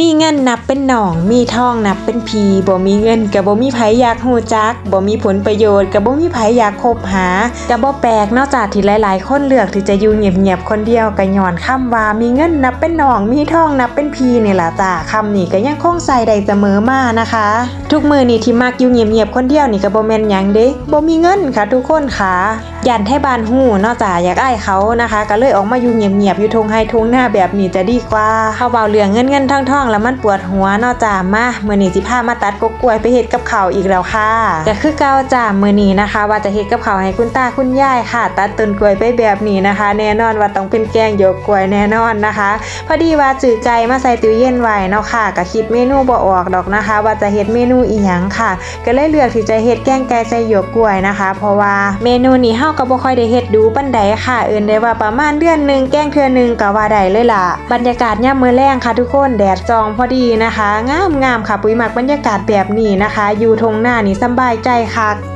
มีเงินนับเป็นหนอง มีทองนับเป็นพีบ่มีเงินก็บ่มีไผอยากฮู้จักบ่มีผลประโยชน์ก็บ่มีไผอยากคบหาก็บ่แปลกนอกจากที่หลายๆ คนเลือกที่จะอยู่เงียบๆคนเดียวก็ย้อนคำว่ามีเงินนับเป็นหนอง มีทองนับเป็นพีนี่ล่ะจ้าคำนี้ก็ยังคงใส่ได้เสมอมานะคะ ทุกมือนี่ที่มักอยู่เงียบๆคนเดียวนี่ก็บ่แม่นหยังเด้บ่มีเงินค่ะทุกคนค่ะยันให้บานฮู้นอกจากอยากอ้ายเขานะคะ ก็เลยออกมาอยู่เงียบๆอยู่ทงไฮทงหน้าแบบนี้จะดีกว่าเขาเบาเรื่องเงินเงินทองๆแล้วมันปวดหัวนอจามาเมื้อนี้สิพามาตัดกกล้วยไปเฮ็ดกับเขาอีกแล้วค่ะก็คือเก่าจ้ามื้อนี้นะคะ ว่าจะเฮ็ดกับเขาให้คุณตาคุณยายค่ะ ตัดต้นกล้วยไปแบบนี้นะคะ แน่นอนว่าต้องเป็นแกงหยกกล้วยแน่นอนนะคะ พอดีว่าจือไก่มาใส่ตู้เย็นไว้เนาะค่ะก็คิดเมนูบ่ออกดอกนะคะ ว่าจะเฮ็ดเมนูอีหยังค่ะ ก็เลยเลือกที่จะเฮ็ดแกงไก่ใส่หยกกล้วยนะคะ เพราะว่าเมนูนี้เฮาก็บ่ค่อยได้เฮ็ดดูปานใดค่ะเอิ้นได้ว่าประมาณเดือนหนึงแกงเทื่อนึงก็ว่าได้เลยล่ะบรรยากาศยามมื้อแลงค่ะทุกคนแดดส่องพอดีนะคะ งามงามๆค่ะ ปุ๋ยมักบรรยากาศแบบนี้นะคะ อยู่ทงหน้านี่สบายใจค่ะ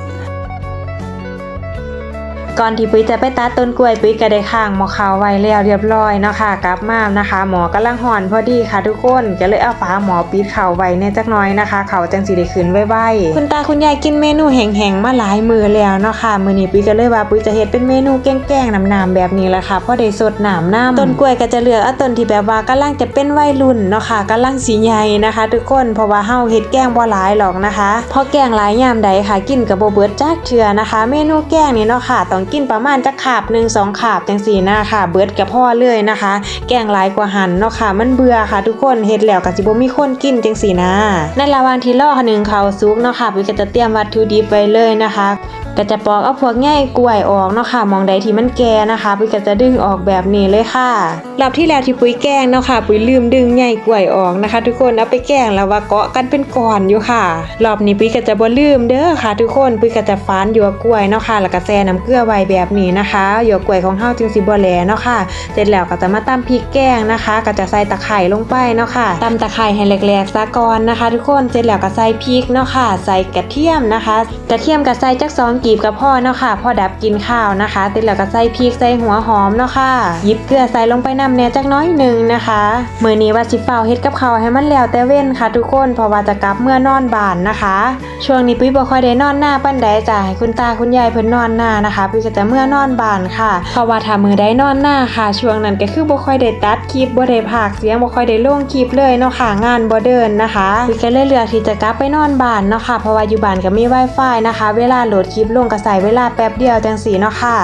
ก่อนที่ปุ้ยจะไปตัดต้นกล้วยปุ้ยก็ได้ข้างหมอขาวไว้แล้วเรียบร้อยเนาะค่ะกลับมานะคะ หมอกำลังห่อนพอดีค่ะทุกคนก็เลยเอาฝาหมอปิดเข่าไว้แน่จักน้อยนะคะ เขาจังสิได้ขึ้นไวๆคุณตาคุณยายกินเมนูแห้งๆมาหลายมือแล้วเนาะค่ะมือนี้ปุ้ยก็เลยว่าปุ้ยจะเฮ็ดเป็นเมนูแกงๆน้ำๆแบบนี้แหละค่ะเพราะได้สดน้ำน้ำต้นกล้วยก็จะเลือกเอาต้นที่แบบว่ากำลังจะเป็นวัยรุ่นเนาะค่ะกำลังสีใหญ่นะคะ ทุกคนเพราะว่าเฮาเฮ็ดแกงบ่หลายหรอกนะคะพราะแกงหลายยามใดค่ะ กินกับบ่เบิดจักเทื่อนะคะ เมนูแกงนี่เนาะค่ะต้องกินประมาณจะขาบหนึ่งสองขาบจังสี่นะค่ะเบิดกับพ่อเลยนะคะ แกงหลายกว่าหันเนาะค่ะ มันเบื่อค่ะ ทุกคนเฮ็ดแล้วก็สิบ่มีคนกินจังสี่นะในระหว่างที่ล่อหนึ่งเขาซุกเนาะค่ะปุ้ยก็จะเตรียมวัตถุดิบไว้เลยนะคะ ก็จะปอกเอาพวกแง่กล้วยออกเนาะค่ะมองใดที่มันแก่นะคะปุ้ยก็จะดึงออกแบบนี้เลยค่ะรอบที่แล้วที่ปุ้ยแกงเนาะค่ะปุ้ยลืมดึงแง่กล้วยออกนะคะ ทุกคนเอาไปแกงแล้วว่าเกาะกันเป็นก้อนอยู่ค่ะ รอบนี้ปุ้ยก็จะบ่ลืมเด้อค่ะ ทุกคนปุ้ยก็จะฟ้านหยวกกล้วยเนาะค่ะแล้วก็แช่น้ำเกลือไว้แบบนี้นะคะหยวกกล้วยของเฮาจึงสิบ่แหลเนาะค่ะ เสร็จแล้วก็จะมาตำพริกแกงนะคะ ก็จะใส่ตะไคร้ลงไปเนาะค่ะตำตะไคร้ให้แหลกๆซะก่อนนะคะ ทุกคนเสร็จแล้วก็ใส่พริกเนาะค่ะ ใส่กระเทียมนะคะ กระเทียมก็ใส่จักสองกีบกับพ่อเนาะค่ะพ่อดับกินข้าวนะคะเสร็จแล้วก็ใส่พริกใส่หัวหอมเนาะค่ะหยิบเกลือใส่ลงไปนำแน่จักน้อยหนึ่งนะคะมือนี้ว่าสิเฝ้าเฮ็ดกับข้าวให้มันแล้วแต่เว้นค่ะทุกคนเพราะว่าจะกลับเมื่อนอนบานนะคะ ช่วงนี้ปุ้ยบ่ค่อยได้นอนหน้าปานใดจ้ะให้คุณตาคุณยายเพิ่นนอนหน้านะคะปุ้ยก็จะเมื่อนอนบานค่ะเพราะว่าถ้ามือได้นอนหน้าค่ะ ช่วงนั้นก็คือบ่ค่อยได้ตัดคลิปบ่ได้พากย์เสียงบ่ค่อยได้ลงคลิปเลยเนาะค่ะงานบ่เดินนะคะปุ้ยก็เลยเลือกที่จะกลับไปนอนบ้านเนาะค่ะเพราะว่าอยู่บ้านก็มี Wi-Fi นะคะ เวลาโหลดคลิปลงก็ใส่เวลาแป๊บเดียวจังสีเนาะค่ะ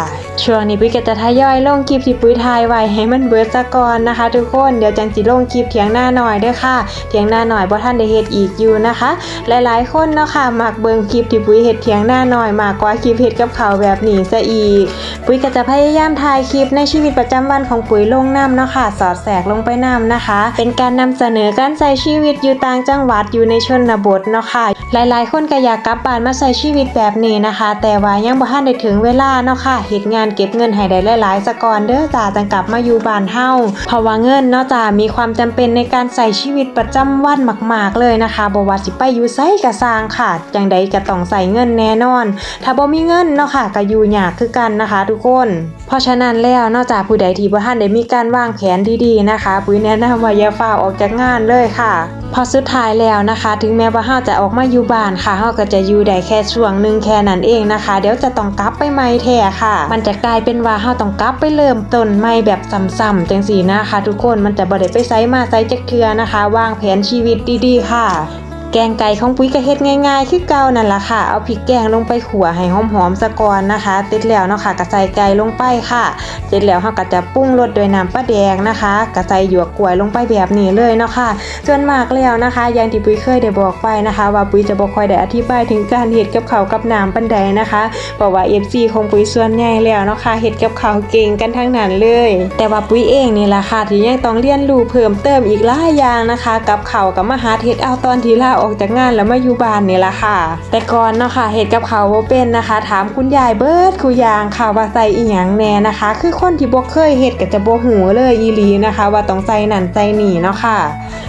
ช่วงนี้ปุ้ยก็จะทยอยลงคลิปที่ปุ้ยถ่ายไว้ให้มันเบิดซะก่อนนะคะ ทุกคนเดี๋ยวจังสิลงคลิปเถียงหน้าหน่อยด้อค่ะ เถียงหน้าหน่อยบ่ทันได้เฮ็ดอีกอยู่นะคะ หลายๆ คนเนาะค่ะมักเบิ่งคลิปที่ปุ้ยเฮ็ดเถียงหน้าหน่อยมากกว่าคลิปเฮ็ดกับเขาแบบนี้ซะอีก ปุ้ยก็จะพยายามถ่ายคลิปในชีวิตประจำวันของปุ้ยลงน้ำเนาะค่ะ สอดแสกลงไปน้ำนะคะ เป็นการนำเสนอการใช้ชีวิตอยู่ต่างจังหวัดอยู่ในชนบทเนาะค่ะ หลายๆ คนก็อยากกลับบ้านมาใช้ชีวิตแบบนี้นะคะแต่ว่ายังบ่ทันได้ถึงเวลาเนาะค่ะเฮ็ดงานเก็บเงินให้ได้หลายๆสะก่อนเด้อจ้าจังกลับมาอยู่บ้านเฮาเพราะว่าเงินเนาะจ้ามีความจำเป็นในการใช้ชีวิตประจำวันมาก ๆ เลยนะคะบ่ว่าสิไปอยู่ไสก็สร้างค่ะจังใดก็ต้องใส่เงินแน่นอน ถ้าบ่มีเงินเนาะค่ะก็อยู่ยากคือกันนะคะ ทุกคน เพราะฉะนั้นแล้วนอกจากผู้ใดที่บ่ทันได้มีการวางแผนดีๆนะคะ ปุ้ยแนะนำว่าอย่าฟ้าออกจากงานเลยค่ะพอสุดท้ายแล้วนะคะ ถึงแม้ว่าเฮาจะออกมาอยู่บ้านค่ะเฮาก็จะอยู่ได้แค่ช่วงหนึ่งแค่นั้นเองนะคะ เดี๋ยวจะต้องกลับไปใหม่แท้ค่ะ มันจะกลายเป็นว่าเฮาต้องกลับไปเริ่มต้นใหม่แบบซ้ำๆจังสีนะคะ ทุกคนมันจะบ่ได้ไปไซมาไซจักเทื่อนะคะ วางแผนชีวิตดีๆ ค่ะ แกงไก่ของปุ้ยก็เฮ็ดง่ายๆ คือเก่านั่นละค่ะ เอาพริกแกงลงไปขัวให้หอมๆซะก่อนนะคะเสร็จแล้วเนาะค่ะก็ใส่ไก่ลงไปค่ะเสร็จแล้วเฮาก็จะปรุงรสด้วยน้ำปลาแดงนะคะก็ใส่หยวกกล้วยลงไปแบบนี้เลยเนาะค่ะส่วนมากแล้วนะคะ อย่างที่ปุ้ยเคยได้บอกไปนะคะ ว่าปุ้ยจะบ่ค่อยได้อธิบายถึงการเฮ็ดกับข้าวกับน้ำปานใดนะคะเพราะว่า FC ของปุ้ยส่วนใหญ่แล้วเนาะค่ะเฮ็ดกับข้าวเก่งกันทั้งนั้นเลย แต่ว่าปุ้ยเองนี่แหละค่ะที่ยังต้องเรียนรู้เพิ่มเติมอีกหลายอย่างนะคะ กับข้าวกับมหาเฮ็ดเอาตอนที่ลาอออกจากงานแล้วมาอยู่บ้านนี่ละค่ะ แต่ก่อนเนาะค่ะเหตุกับเขาวบ่เป็นนะคะ ถามคุณยายเบิร์ดคุยางค่ะว่าใส่อีหยังแน่นะคะ คือคนที่บ่เคยเหตุกับจะบ่หูเลยอีลีนะคะ ว่าต้องใส่นั่นใส่นี่เนาะค่ะ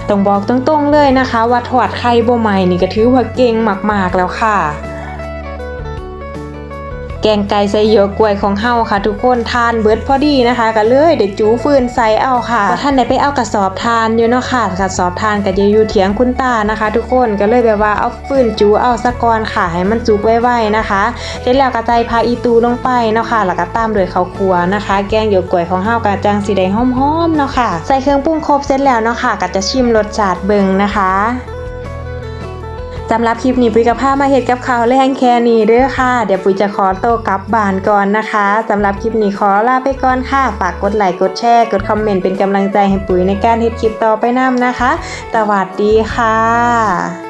ต้องบอกตรงๆเลยนะคะ ว่าถอดไข่บ่ใหม่นี่ก็ถือว่าเก่งมากๆแล้วค่ะ แกงไก่ใส่หยวกกล้วยของเฮาค่ะ ทุกคนทานเบิดพอดีนะคะก็เลยเดี๋ยวจูฟืนใส่เอาค่ะพราะท่านได้ไปเอากระสอบทานอยู่เนาะค่ะกระสอบทานก็จะอยู่เถียงคุณตานะคะ ทุกคนก็เลยแบบว่าเอาฟืนจูเอาสะกอนค่ะให้มันจุกไว้ๆนะคะเสร็จแล้วก็ใจายพาอีตูลงไปเนาะค่ะแล้วก็ตามด้วยข้าวคั่วนะคะ แกงหยวกกล้วยของเฮากะจังสีได้หอมๆเนาะค่ะ ใส่เครื่องปรุงครบเสร็จแล้วเนาะค่ะก็จะชิมรสชาติเบิงนะคะ สำหรับคลิปนี้ปุ้ยกับผ้ามาเห็ดกับข้าวแรงแค่นี้เด้อค่ะ เดี๋ยวปุ้ยจะขอโตวกลับบ้านก่อนนะคะสำหรับคลิปนี้ขอลาไปก่อนค่ะ ฝากกดไลค์กดแชร์ กดคอมเมนต์เป็นกำลังใจให้ปุ๋ยในการเห็ดคลิปต่อไปน้ำนะคะสวัสดีค่ะ